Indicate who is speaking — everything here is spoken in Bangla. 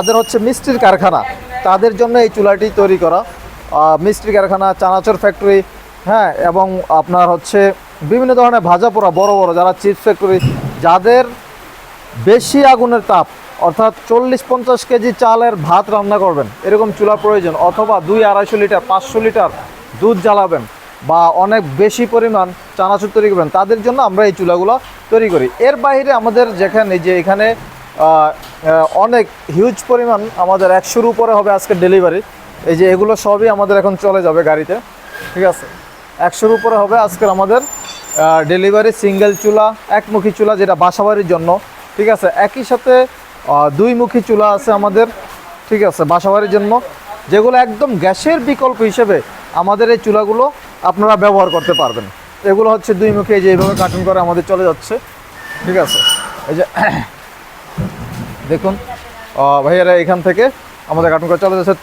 Speaker 1: তাদের হচ্ছে মিষ্টির কারখানা। তাদের জন্য এই চুলাটি তৈরি করা। মিষ্টির কারখানা, চানাচুর ফ্যাক্টরি হ্যাঁ এবং আপনার হচ্ছে বিভিন্ন ধরনের ভাজা পোড়া বড় বড় যারা চিপস ফ্যাক্টরি যাদের বেশি আগুনের তাপ, অর্থাৎ চল্লিশ পঞ্চাশ কেজি চালের ভাত রান্না করবেন, এরকম চুলা প্রয়োজন, অথবা দুই আড়াইশো লিটার, পাঁচশো লিটার দুধ জ্বালাবেন, বা অনেক বেশি পরিমাণ চানাচুর তৈরি করবেন, তাদের জন্য আমরা এই চুলাগুলো তৈরি করি। এর বাইরে আমাদের যেখানে, যে এখানে অনেক হিউজ পরিমাণ আমাদের একশোর উপরে হবে আজকে ডেলিভারি এই যে এগুলো সবই আমাদের এখন চলে যাবে গাড়িতে, ঠিক আছে? একশোর উপরে হবে আজকের আমাদের ডেলিভারি সিঙ্গেল চুলা, একমুখী চুলা যেটা বাসাবাড়ির জন্য, ঠিক আছে? একই সাথে দুইমুখী চুলা আছে আমাদের, ঠিক আছে? বাসাবাড়ির জন্য। যেগুলো একদম গ্যাসের বিকল্প হিসেবে আমাদের এই চুলাগুলো আপনারা ব্যবহার করতে পারবেন। এগুলো হচ্ছে দুইমুখী, এই যে এইভাবে কার্টুন করে আমাদের চলে যাচ্ছে, ঠিক আছে? এই যে দেখুন ভাইয়ারা এখান থেকে আমাদের কার্টুন করে চলে যাচ্ছে।